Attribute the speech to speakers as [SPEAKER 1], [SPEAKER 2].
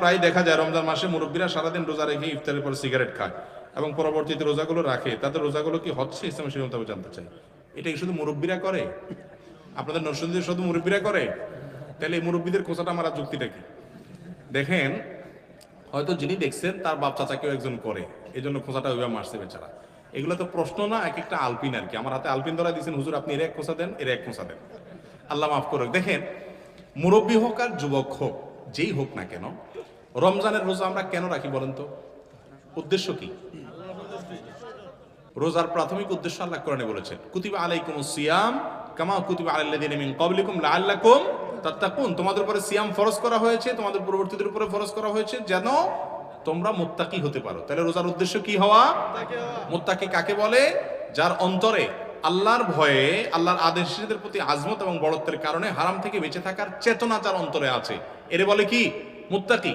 [SPEAKER 1] প্রায় দেখা যায়, রমজান মাসে মুরব্বীরা সারাদিন রোজা রেখে ইফতারের পর সিগারেট খায় এবং পরবর্তীতে রোজাগুলো রাখে। তাদের রোজাগুলো কি হচ্ছে ইসলামের সেই মোতাবেক জানতে চাই। এটা কি শুধু মুরব্বীরা করে? আপনাদের নরসিংদীর শুধু মুরব্বীরা করে? তাহলে এই মুরব্বীদের খোঁচাটা মারা যুক্তিটা কি? দেখেন, হয়তো যিনি দেখছেন, তার বাপ চাচাকেও একজন করে। এই জন্য খোঁচাটা ওইভাবে মারছে বেচারা। এগুলো তো প্রশ্ন না এক একটা আলপিন আর কি। আমার হাতে আলপিন ধরা দিয়েছেন, হুজুর আপনি এর এক খোঁচা দেন, এর এক খোঁচা দেন। আল্লাহ মাফ করুক। দেখেন, মুরব্বী হোক আর যুবক হোক, যেই হোক না কেন রমজানের রোজা আমরা কেন রাখি বলেন তো? উদ্দেশ্য কি? রোজার প্রাথমিক উদ্দেশ্য আল্লাহ কোরআনে বলেছেন, কুতিবা আলাইকুম সিয়াম কামা কুতিবা আলাল্লাযিনা মিন ক্বাবলিকুম লাআল্লাকুম তাত্তাকুন। তোমাদের উপরে সিয়াম ফরজ করা হয়েছে, তোমাদের পূর্ববর্তীদের উপরে ফরজ করা হয়েছে, যেন তোমরা মুত্তাকি হতে পারো। তাহলে রোজার উদ্দেশ্য কি হওয়া? মুত্তাকি কাকে বলে? যার অন্তরে আল্লাহর ভয়ে, আল্লাহর আদেশের প্রতি আজমত এবং বড়ত্বের কারণে হারাম থেকে বেঁচে থাকার চেতনা যার অন্তরে আছে। এর বলে কি? মুত্তাকি।